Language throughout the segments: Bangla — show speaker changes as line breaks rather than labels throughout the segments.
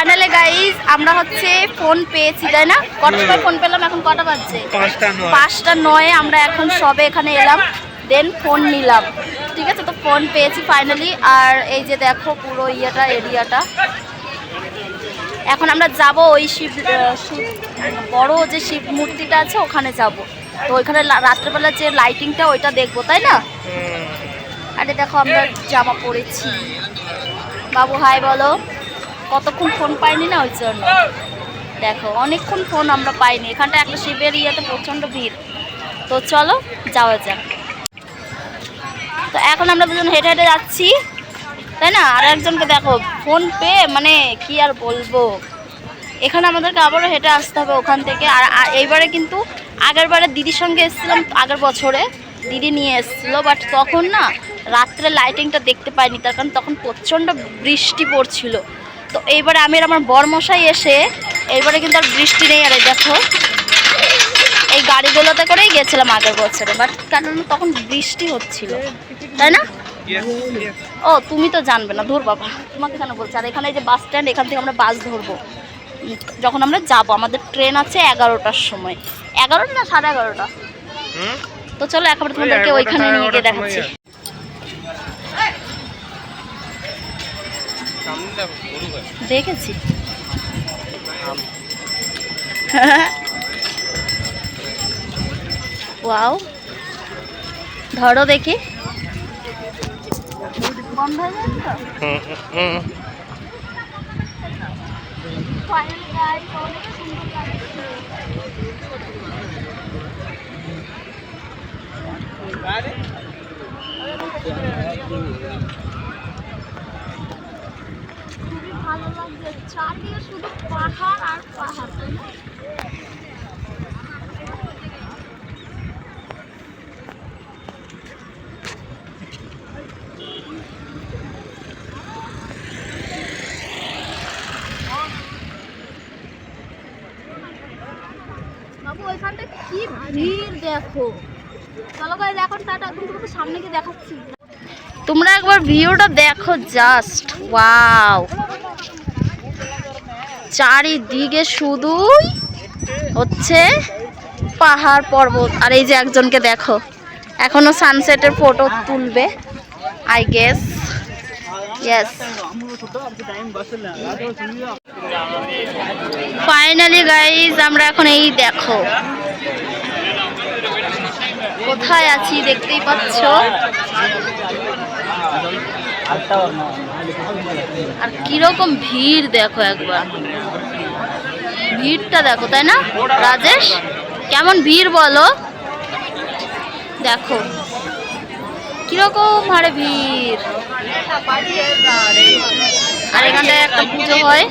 ফাইনালে গাইজ আমরা হচ্ছে ফোন পেয়েছি তাই না? কটার সময় ফোন পেলাম? এখন কটা বাজছে?
পাঁচটা নয়।
আমরা এখন সবে এখানে এলাম দেন ফোন নিলাম। ঠিক আছে? তো ফোন পেয়েছি ফাইনালি আর এই যে দেখো পুরো ইয়েটা এরিয়াটা এখন আমরা যাব ওই শিব শিব বড় যে শিব মূর্তিটা আছে ওখানে যাব। তো ওইখানে রাত্রেবেলা যে লাইটিংটা ওইটা দেখব তাই না? আরে দেখো আমরা জামা পরেছি। বাবু হাই বলো। কতক্ষণ ফোন পাইনি না ওই জন্য। দেখো, অনেকক্ষণ ফোন আমরা পাইনি। এখানটা একটা শিবের ইয়েতে প্রচণ্ড ভিড়। তো চলো, যাওয়া যাক। তো এখন আমরা দুজন হেঁটে হেঁটে যাচ্ছি, তাই না? আর একজনকে দেখো ফোন পেয়ে মানে কি আর বলব? এখানে আমাদেরকে আবারও হেঁটে আসতে হবে ওখান থেকে। আর এইবারে কিন্তু আগের বারে দিদির সঙ্গে এসেছিলাম আগের বছরে। দিদি নিয়ে এসেছিল বাট তখন না রাত্রে লাইটিংটা দেখতে পাইনি, তার কারণ তখন প্রচণ্ড বৃষ্টি পড়ছিল। তো এইবারে আমি আর আমার বরমশাই এসে এইবারে কিন্তু আর বৃষ্টি নেই আর দেখো। এই গাড়িগুলোতে করেই গেছিলাম আগের বছরে বাট কারণ তখন বৃষ্টি হচ্ছিল। তাই না. ও তুমি তো জানবে না ধর বাবা। তোমাকে কেন বলছি? আর এখানে এই যে বাস স্ট্যান্ড এখান থেকে আমরা বাস ধরবো। যখন আমরা যাব আমাদের ট্রেন আছে এগারোটার সময়। এগারোটা না সাড়ে এগারোটা? তো চলো একবার তোমাদেরকে ওইখানে নিয়ে গিয়ে দেখাচ্ছি। দেখেছি। ওয়াও। ধরো দেখি। বন্ধ হয়ে যাবে তো
হুম, হুম, হুম।
Finally guys, অনেক সুন্দর লাগছে। খুবই ভালো চারদিকে শুধু পাহাড় আর পাহাড়, তাই না? কি ভিড় দেখো? তোমাকে সামনে গিয়ে তোমরা একবার ভিউটা দেখো জাস্ট ওয়াও চারিদিকে শুধুই হচ্ছে পাহাড় পর্বত। আর এই যে একজনকে দেখো, এখনও সানসেটের ফটো তুলবে আই গেস ফাইনালি গাইজ আমরা এখন এই দেখো, কোথায় আছি দেখতেই পাচ্ছ? আর কীরকম ভিড় দেখো একবার। ভিড়টা দেখো, তাই না? রাজেশ, কেমন ভিড় বলো? দেখো, কীরকম হারে ভিড়? আর এখানটায় একটা পুজো হয়।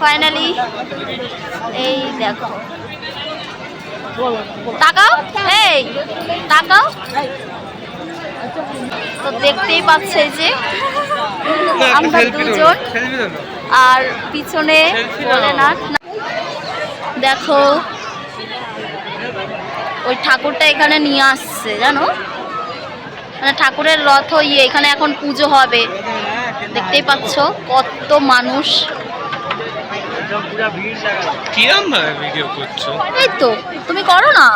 ফাইনালি এই দেখো। তাকাও, এই, তাকাও। তো দেখতেই পাচ্ছে যে আমরা দুজন আর পিছনে ভোলেনাথ। দেখো ওই ঠাকুরটা এখানে নিয়ে আসছে জানো? মানে ঠাকুরের রথ ইয়ে এখানে এখন পুজো হবে। দেখতেই পাচ্ছ কত মানুষ। এই তো তুমি করো না।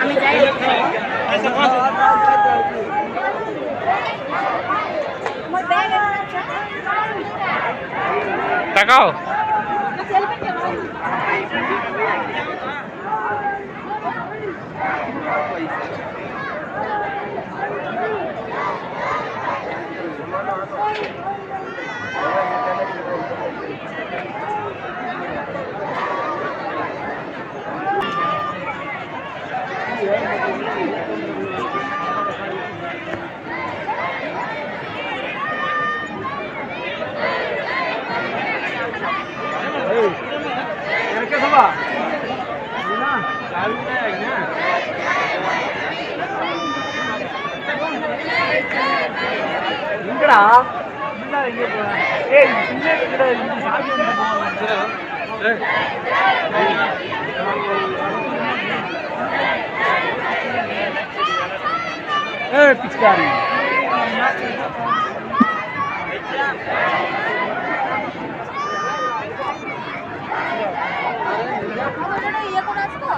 আমি যাই
তাকাও
পিচকারি
ইয়ে করে আসতো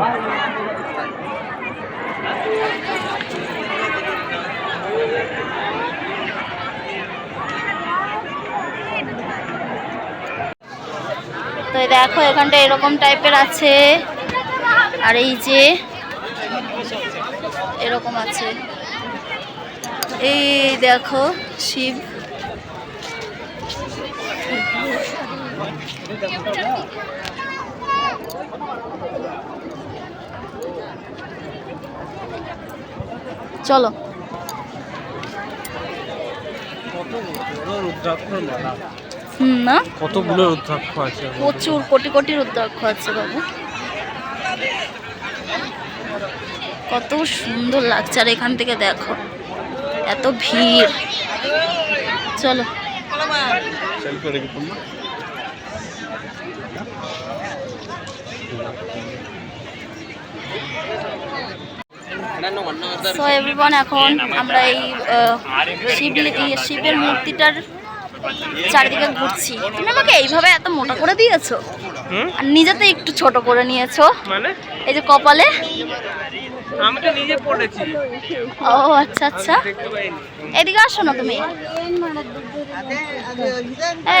তো দেখো এখানটা এরকম টাইপের আছে। আর এই যে এরকম আছে। এই দেখো শিব। চলো। হুম না?
কতগুলো রুদ্রাক্ষ আছে?
প্রচুর কোটি কোটি রুদ্রাক্ষ আছে বাবু। কত সুন্দর লাগছে আর এখান থেকে দেখো এত ভিড়। চলো।
রেখে তোমরা
সো এভরিওয়ান এখন আমরা এই শিবের মূর্তিটার চারিদিকে ঘুরছি। তুমি আমাকে এইভাবে এত মোটা করে দিয়েছ? আর নিজেতে একটু ছোট করে নিয়েছো।
মানে?
এই যে কপালে?
আমি তো নিজে পড়েছি।
ও আচ্ছা আচ্ছা। এদিকে আসো না তুমি।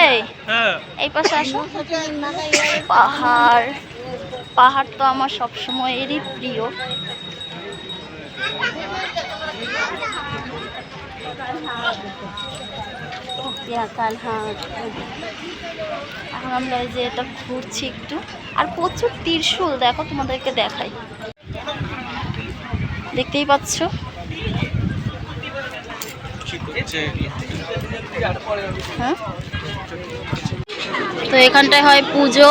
এই
হ্যাঁ।
এই পাশে আসো। পাহাড়। পাহাড় তো আমার সবসময়েরই প্রিয়। এখন আমরা এই যে এটা ঘুরছি একটু। আর প্রচুর ত্রিশূল, দেখো তোমাদেরকে দেখাই। দেখতেই পাচ্ছ? হ্যাঁ? তো এখানটায় হয় পুজো।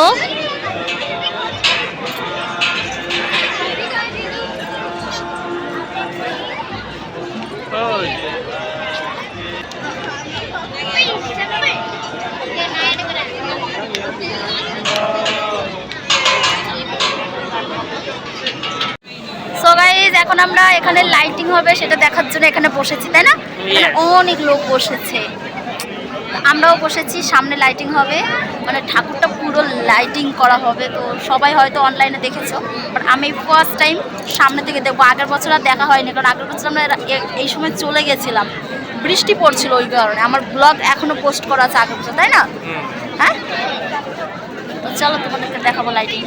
এখন আমরা এখানে লাইটিং হবে সেটা দেখার জন্য এখানে বসেছি তাই না? এখানে অনেক লোক বসেছে। আমরাও বসেছি সামনে লাইটিং হবে। মানে ঠাকুরটা পুরো লাইটিং করা হবে। তো সবাই হয়তো অনলাইনে দেখেছ। বাট আমি ফার্স্ট টাইম সামনে থেকে দেখব। আগের বছর আর দেখা হয়নি। কারণ আগের বছর আমরা এই সময় চলে গেছিলাম। বৃষ্টি পড়ছিল ওই কারণে। আমার ব্লগ এখনও পোস্ট করা আছে আগের বছর তাই না? হ্যাঁ? তো চলো তোমাদেরকে দেখাবো লাইটিং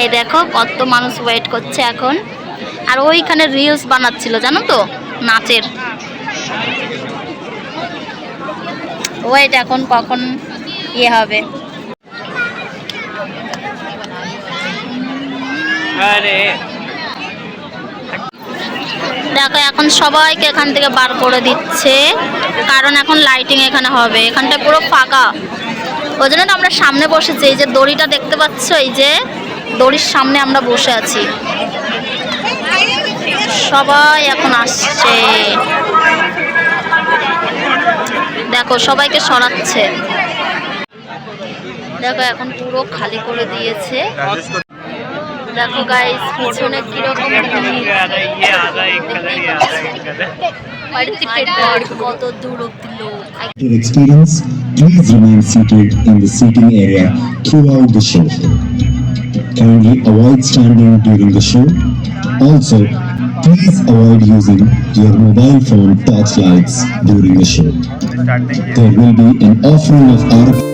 এই দেখো কত মানুষ ওয়েট করছে এখন। আর ওইখানে রিলস বানাচ্ছিল জানো তো? নাচের। ওয়েট এখন কখন ইয়ে হবে?
আরে।
দেখো এখন সবাইকে এখান থেকে বার করে দিচ্ছে। কারণ এখন লাইটিং এখানে হবে। এখানটা পুরো ফাঁকা। ওই জন্য তো আমরা সামনে বসেছি। এই যে দড়িটা দেখতে পাচ্ছ? এই যে দড়ির সামনে আমরা বসে আছি। সবাই এখন আসছে। দেখো সবাইকে সরাচ্ছে। দেখো এখন পুরো খালি করে দিয়েছে। দেখো গাইস পিছনে কীরকম কত
experience, please remain seated in the seating area throughout the show. Kindly avoid standing during the show. Also, please avoid using your mobile phone torchlights during the show. There will be an offering of our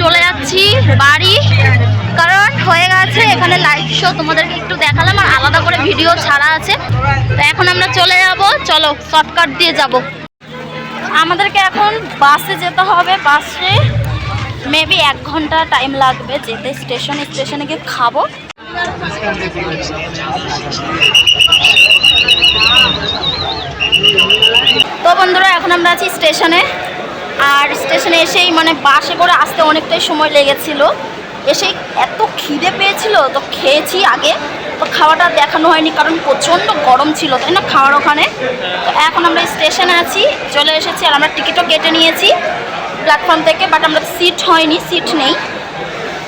চলে যাচ্ছি বাড়ি, কারণ হয়ে গেছে এখানে লাইভ শো তোমাদেরকে একটু দেখালাম আর আলাদা করে ভিডিও ছাড়া আছে। তো এখন আমরা চলে যাব, চলো শর্টকাট দিয়ে যাব। আমাদেরকে এখন বাসে যেতে হবে বাসে মেবি এক ঘণ্টা টাইম লাগবে, যেতে স্টেশনে স্টেশনে গিয়ে খাব। তো বন্ধুরা, এখন আমরা আছি স্টেশনে আর স্টেশনে এসেই মানে বাসে করে আসতে অনেকটাই সময় লেগেছিল। এসে এত খিদে পেয়েছিল, তো খেয়েছি আগে। তো খাওয়াটা দেখানো হয়নি, কারণ প্রচণ্ড গরম ছিল, তাই না, খাওয়ার ওখানে? তো এখন আমরা স্টেশনে আছি, চলে এসেছি আর আমরা টিকিটও কেটে নিয়েছি প্ল্যাটফর্ম থেকে বাট আমরা সিট হয়নি, সিট নেই।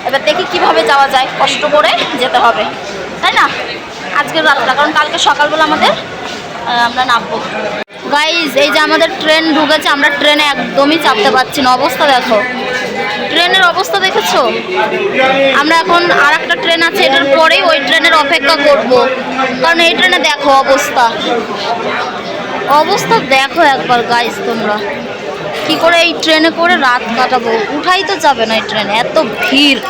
এবার দেখি কীভাবে যাওয়া যায়, কষ্ট করে যেতে হবে, তাই না? আজকের রাতটা, কারণ কালকে সকালবেলা আমাদের আমরা নামবো। গাইজ এই যে আমাদের ট্রেন ঢুকেছে, আমরা ট্রেনে একদমই চাপতে পারছি না। অবস্থা দেখো। ট্রেনের অবস্থা দেখেছ? আমরা এখন আর একটা ট্রেন আছে, এটার পরেই ওই ট্রেনের অপেক্ষা করব। কারণ এই ট্রেনে দেখো অবস্থা। অবস্থা দেখো একবার গাইজ তোমরা। কি করে এই ট্রেনে করে রাত কাটাবো? উঠাই তো যাবে না এই ট্রেনে এত ভিড়।